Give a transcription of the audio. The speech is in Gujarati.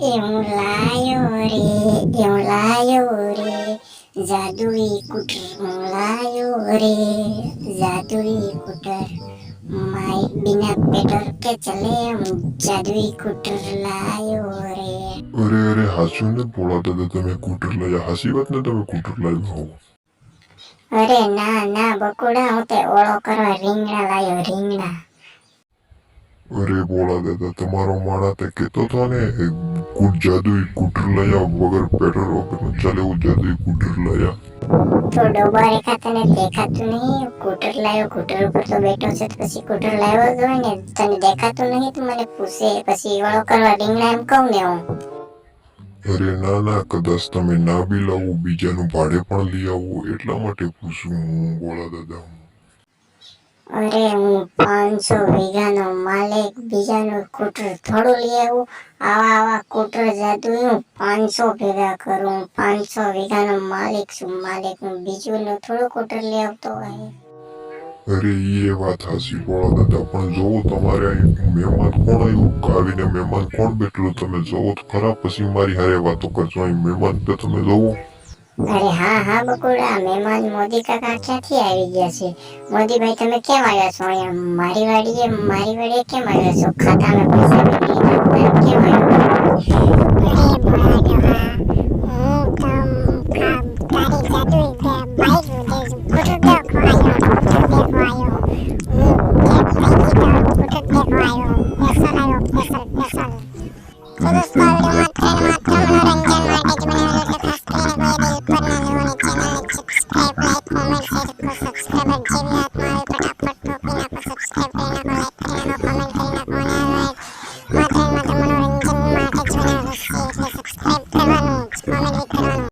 એ હું લાયો રે એ હું લાયો રે જાદુઈ કુટર હું લાયો રે જાદુઈ કુટર માય બિના પેટર કે ચલે હું જાદુઈ કુટર લાયો રે અરે અરે હાચું ને ભોળા દાદા તમે કુટર લાયા હાસી વાત ને તમે કુટર લાવ્યા હો અરે ના ના બકુડા હું તે ઓળો કરવા રીંગણા લાયો રીંગણા. અરે ભોળા દાદા તમારો માણા તે કેતો તો ને કૂટ જાદુઈ કૂટર લાયા વગર પેટ્રોલ વગર ચાલે એવું જાદુઈ કૂટર લાયા. તો ડોબા રેખા તને દેખાતું નહીં. કૂટર લાયો કૂટર ઉપર તો બેઠો છે તો પછી કૂટર લાવ્યો જ હોય ને. તને દેખાતું નહીં તો મને પૂછે પછી ઓળો કરવા રીંગણા એમ કહું ને હું. અરે ના ના કદાચ તમે ના બી લાવો. બીજાનું ભાડે પણ લઈ આવો. એટલા માટે પૂછું હું બોલા દાદા અરે હું પાંચસો વીઘાનો માલિક, બીજાનું કૂટર થોડું લઈ આવું. આવા આવા કૂટર જાતું હું પાંચસો ભેગા કરું. પાંચસો વીઘાનો માલિક છું. માલિક હું બીજું થોડું કૂટર લઈ આવતો હોય. અરે એ વાત હાસી ભોળા દાદા. પણ જોવો તમારે અહીં મહેમાન કોણ આવ્યું? આવીને મહેમાન કોણ બેઠેલું? તમે જોવો તો ખરા, પછી મારી હારે વાતો કરજો. અહીં મહેમાન તો તમે જોવો. અરે હા હા બકુડા મહેમાન મોદી કાકા ક્યાંથી આવી ગયા છે મોદીભાઈ તમે કેમ આવ્યા છો અહીંયા મારી વાડીએ મારી વાડીએ કેમ આવ્યા છો ખાતામાં પૈસા નથી કેમ તો દોસ્તો આ વિડીયોમાં Mike, Hannah, Fleming, Peanut,